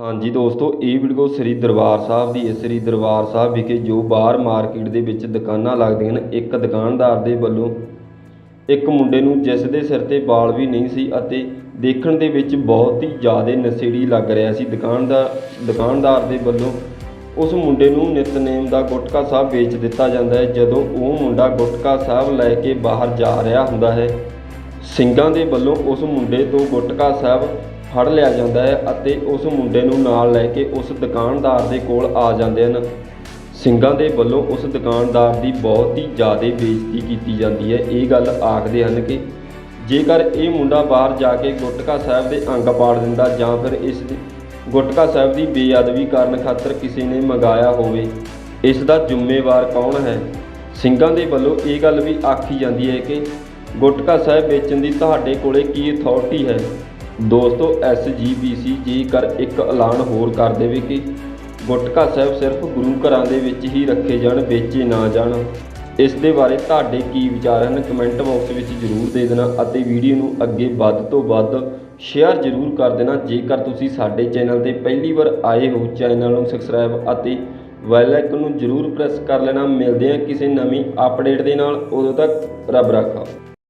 ਹਾਂਜੀ ਦੋਸਤੋ, ਇਹ ਵੀਡੀਓ ਸ੍ਰੀ ਦਰਬਾਰ ਸਾਹਿਬ ਦੀ ਹੈ। ਸ੍ਰੀ ਦਰਬਾਰ ਸਾਹਿਬ ਵਿਖੇ ਜੋ ਬਾਹਰ ਮਾਰਕੀਟ ਦੇ ਵਿੱਚ ਦੁਕਾਨਾਂ ਲੱਗਦੀਆਂ ਨੇ, ਇੱਕ ਦੁਕਾਨਦਾਰ ਦੇ ਵੱਲੋਂ ਇੱਕ ਮੁੰਡੇ ਨੂੰ ਜਿਸ ਦੇ ਸਿਰ ਤੇ ਵਾਲ ਵੀ ਨਹੀਂ ਸੀ ਅਤੇ ਦੇਖਣ ਦੇ ਵਿੱਚ ਬਹੁਤ ਹੀ ਜ਼ਿਆਦਾ ਨਸ਼ੇੜੀ ਲੱਗ ਰਿਹਾ ਸੀ। ਦੁਕਾਨਦਾਰ ਦੁਕਾਨਦਾਰ ਦੇ ਵੱਲੋਂ ਉਸ ਮੁੰਡੇ ਨੂੰ ਨਿਤਨੇਮ ਦਾ ਗੁਟਕਾ ਸਾਹਿਬ ਵੇਚ ਦਿੱਤਾ ਜਾਂਦਾ ਹੈ। ਜਦੋਂ ਉਹ ਮੁੰਡਾ ਗੁਟਕਾ ਸਾਹਿਬ ਲੈ ਕੇ ਬਾਹਰ ਜਾ ਰਿਹਾ ਹੁੰਦਾ ਹੈ ਸਿੰਘਾਂ ਦੇ ਵੱਲੋਂ ਉਸ ਮੁੰਡੇ ਤੋਂ ਗੁਟਕਾ ਸਾਹਿਬ ਫੜ ਲਿਆ ਜਾਂਦਾ ਹੈ ਅਤੇ ਉਸ ਮੁੰਡੇ ਨੂੰ ਨਾਲ ਲੈ ਕੇ ਉਸ ਦੁਕਾਨਦਾਰ ਦੇ ਕੋਲ ਆ ਜਾਂਦੇ ਹਨ। ਸਿੰਘਾਂ ਦੇ ਵੱਲੋਂ ਉਸ ਦੁਕਾਨਦਾਰ ਦੀ ਬਹੁਤ ਹੀ ਜ਼ਿਆਦਾ ਬੇਇੱਜ਼ਤੀ ਕੀਤੀ ਜਾਂਦੀ ਹੈ। ਇਹ ਗੱਲ ਆਖਦੇ ਹਨ ਕਿ ਜੇਕਰ ਇਹ ਮੁੰਡਾ ਬਾਹਰ ਜਾ ਕੇ ਗੁਟਕਾ ਸਾਹਿਬ ਦੇ ਅੰਗ ਪਾੜ ਦਿੰਦਾ ਜਾਂ ਫਿਰ ਇਸ ਗੁਟਕਾ ਸਾਹਿਬ ਦੀ ਬੇਅਦਬੀ ਕਰਨ ਖਾਤਰ ਕਿਸੇ ਨੇ ਮੰਗਾਇਆ ਹੋਵੇ, ਇਸ ਦਾ ਜ਼ਿੰਮੇਵਾਰ ਕੌਣ ਹੈ? ਸਿੰਘਾਂ ਦੇ ਵੱਲੋਂ ਇਹ ਗੱਲ ਵੀ ਆਖੀ ਜਾਂਦੀ ਹੈ ਕਿ ਗੁਟਕਾ ਸਾਹਿਬ ਵੇਚਣ ਦੀ ਤੁਹਾਡੇ ਕੋਲੇ ਕੀ ਅਥਾਰਟੀ ਹੈ? ਦੋਸਤੋ ਐਸਜੀਪੀਸੀ ਜੇਕਰ ਇੱਕ ਐਲਾਨ ਹੋਰ ਕਰ ਦੇਵੇ ਕਿ ਗੁਟਕਾ ਸਾਹਿਬ ਸਿਰਫ ਗੁਰੂ ਘਰਾਂ ਦੇ ਵਿੱਚ ਹੀ ਰੱਖੇ ਜਾਣ, ਵੇਚੇ ਨਾ ਜਾਣ। ਇਸ ਦੇ ਬਾਰੇ ਤੁਹਾਡੇ ਕੀ ਵਿਚਾਰ ਹਨ? ਕਮੈਂਟ ਬਾਕਸ ਵਿੱਚ ਜਰੂਰ ਦੇ ਦੇਣਾ ਅਤੇ ਵੀਡੀਓ ਨੂੰ ਅੱਗੇ ਵੱਧ ਤੋਂ ਵੱਧ ਸ਼ੇਅਰ ਜਰੂਰ ਕਰ ਦੇਣਾ। ਜੇਕਰ ਤੁਸੀਂ ਸਾਡੇ ਚੈਨਲ ਤੇ ਪਹਿਲੀ ਵਾਰ ਆਏ ਹੋ, ਚੈਨਲ ਨੂੰ ਸਬਸਕ੍ਰਾਈਬ ਅਤੇ ਬੈਲ ਆਈਕਨ ਨੂੰ ਜਰੂਰ ਪ੍ਰੈਸ ਕਰ ਲੈਣਾ। ਮਿਲਦੇ ਹਾਂ ਕਿਸੇ ਨਵੀਂ ਅਪਡੇਟ ਦੇ ਨਾਲ। ਉਦੋਂ ਤੱਕ ਰੱਬ ਰਾਖਾ।